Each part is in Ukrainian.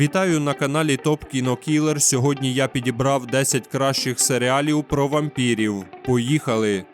Вітаю на каналі Топ Кінокілер. Сьогодні я підібрав 10 кращих серіалів про вампірів. Поїхали!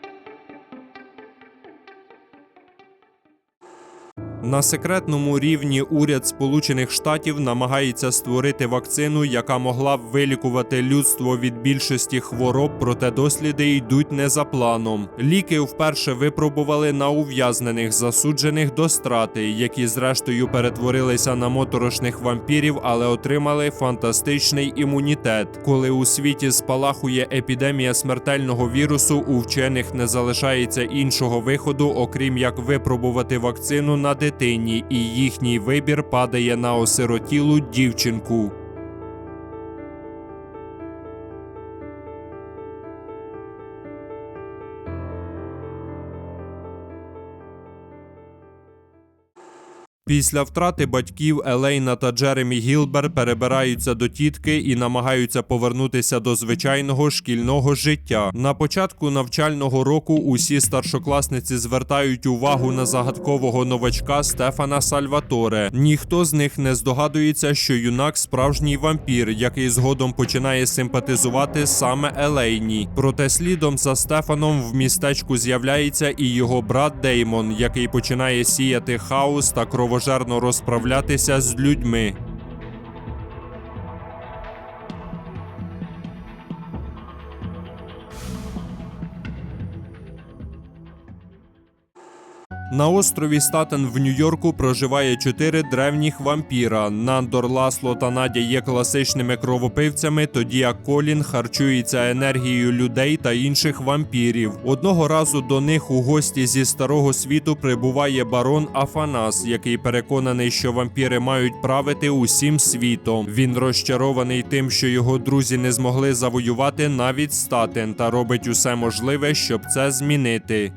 На секретному рівні уряд Сполучених Штатів намагається створити вакцину, яка могла б вилікувати людство від більшості хвороб, проте досліди йдуть не за планом. Ліки вперше випробували на ув'язнених засуджених до страти, які зрештою перетворилися на моторошних вампірів, але отримали фантастичний імунітет. Коли у світі спалахує епідемія смертельного вірусу, у вчених не залишається іншого виходу, окрім як випробувати вакцину на дитині, і їхній вибір падає на осиротілу дівчинку. Після втрати батьків Елейна та Джеремі Гілбер перебираються до тітки і намагаються повернутися до звичайного шкільного життя. На початку навчального року усі старшокласниці звертають увагу на загадкового новачка Стефана Сальваторе. Ніхто з них не здогадується, що юнак справжній вампір, який згодом починає симпатизувати саме Елейні. Проте слідом за Стефаном в містечку з'являється і його брат Деймон, який починає сіяти хаос та кровожерно розправлятися з людьми. На острові Статен в Нью-Йорку проживає чотири древніх вампіра. Нандор, Ласло та Надя є класичними кровопивцями, тоді як Колін харчується енергією людей та інших вампірів. Одного разу до них у гості зі старого світу прибуває барон Афанас, який переконаний, що вампіри мають правити усім світом. Він розчарований тим, що його друзі не змогли завоювати навіть статен, та робить усе можливе, щоб це змінити.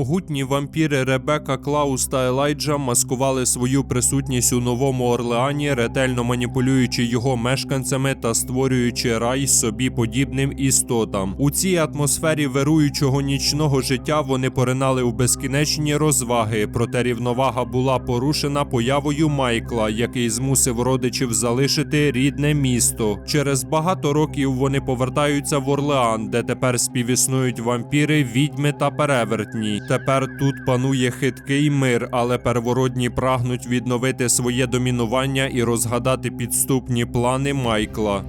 Могутні вампіри Ребека, Клаус та Елайджа маскували свою присутність у новому Орлеані, ретельно маніпулюючи його мешканцями та створюючи рай собі подібним істотам. У цій атмосфері вируючого нічного життя вони поринали в безкінечні розваги, проте рівновага була порушена появою Майкла, який змусив родичів залишити рідне місто. Через багато років вони повертаються в Орлеан, де тепер співіснують вампіри, відьми та перевертні. Тепер тут панує хиткий мир, але первородні прагнуть відновити своє домінування і розгадати підступні плани Майкла.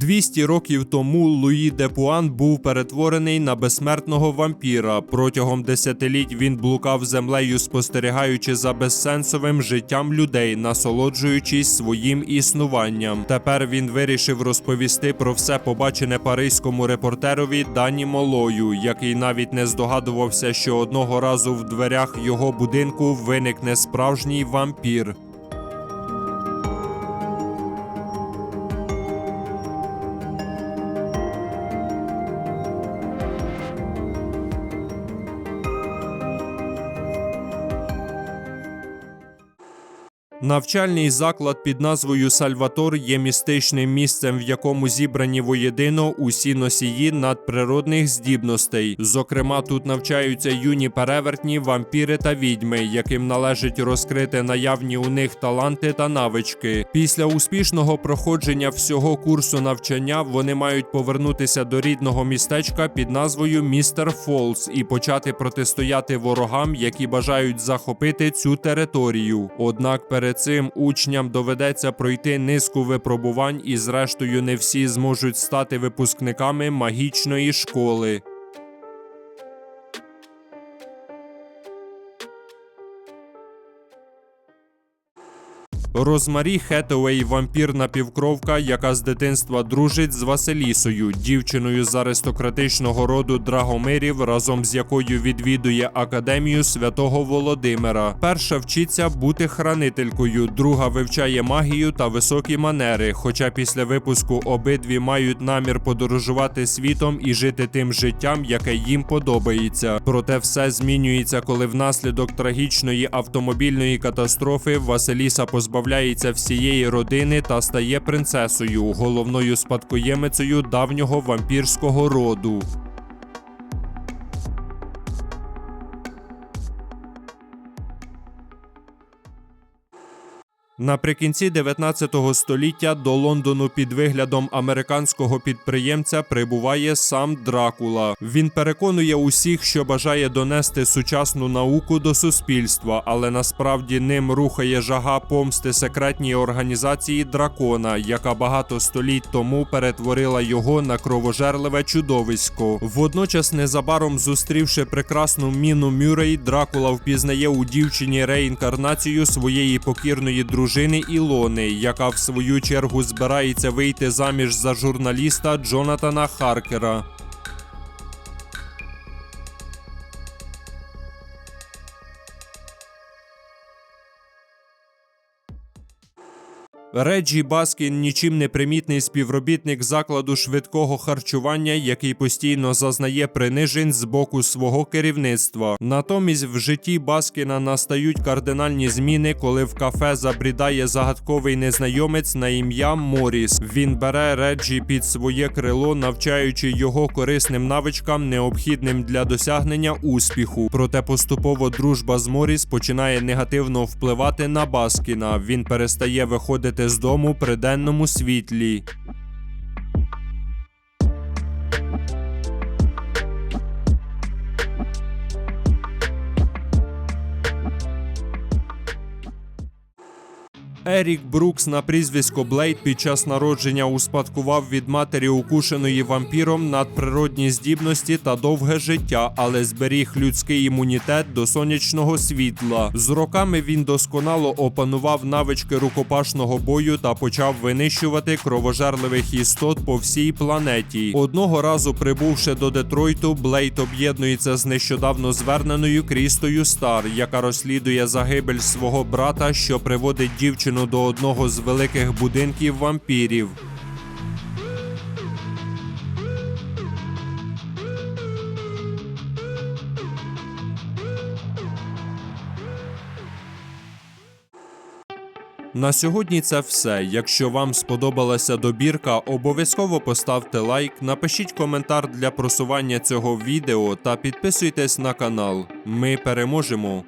Двісті років тому Луї Депуан був перетворений на безсмертного вампіра. Протягом десятиліть він блукав землею, спостерігаючи за безсенсовим життям людей, насолоджуючись своїм існуванням. Тепер він вирішив розповісти про все побачене паризькому репортерові Дані Молою, який навіть не здогадувався, що одного разу в дверях його будинку виникне справжній вампір. Навчальний заклад під назвою Сальватор є містичним місцем, в якому зібрані воєдино усі носії надприродних здібностей. Зокрема, тут навчаються юні перевертні, вампіри та відьми, яким належить розкрити наявні у них таланти та навички. Після успішного проходження всього курсу навчання вони мають повернутися до рідного містечка під назвою Містер Фолс і почати протистояти ворогам, які бажають захопити цю територію. Однак перед цим учням доведеться пройти низку випробувань, і зрештою не всі зможуть стати випускниками магічної школи. Розмарі Хетуей вампір напівкровка, яка з дитинства дружить з Василісою, дівчиною з аристократичного роду Драгомирів, разом з якою відвідує академію святого Володимира. Перша вчиться бути хранителькою, друга вивчає магію та високі манери. Хоча після випуску обидві мають намір подорожувати світом і жити тим життям, яке їм подобається. Проте все змінюється, коли внаслідок трагічної автомобільної катастрофи Василіса позбавляється всієї родини та стає принцесою, головною спадкоємицею давнього вампірського роду. Наприкінці 19 століття до Лондону під виглядом американського підприємця прибуває сам Дракула. Він переконує усіх, що бажає донести сучасну науку до суспільства, але насправді ним рухає жага помсти секретній організації дракона, яка багато століть тому перетворила його на кровожерливе чудовисько. Водночас, незабаром зустрівши прекрасну міну Мюррей, Дракула впізнає у дівчині реінкарнацію своєї покірної дружини Ілони, яка в свою чергу збирається вийти заміж за журналіста Джонатана Харкера. Реджі Баскін нічим не примітний співробітник закладу швидкого харчування, який постійно зазнає принижень з боку свого керівництва. Натомість в житті Баскіна настають кардинальні зміни, коли в кафе забрідає загадковий незнайомець на ім'я Моріс. Він бере Реджі під своє крило, навчаючи його корисним навичкам, необхідним для досягнення успіху. Проте поступово дружба з Моріс починає негативно впливати на Баскіна. Він перестає виходити з дому при денному світлі. Ерік Брукс на прізвисько Блейд під час народження успадкував від матері укушеної вампіром надприродні здібності та довге життя, але зберіг людський імунітет до сонячного світла. З роками він досконало опанував навички рукопашного бою та почав винищувати кровожерливих істот по всій планеті. Одного разу прибувши до Детройту, Блейд об'єднується з нещодавно зверненою Крістою Стар, яка розслідує загибель свого брата, що приводить дівчину до одного з великих будинків вампірів. На сьогодні це все. Якщо вам сподобалася добірка, обов'язково поставте лайк, напишіть коментар для просування цього відео та підписуйтесь на канал. Ми переможемо!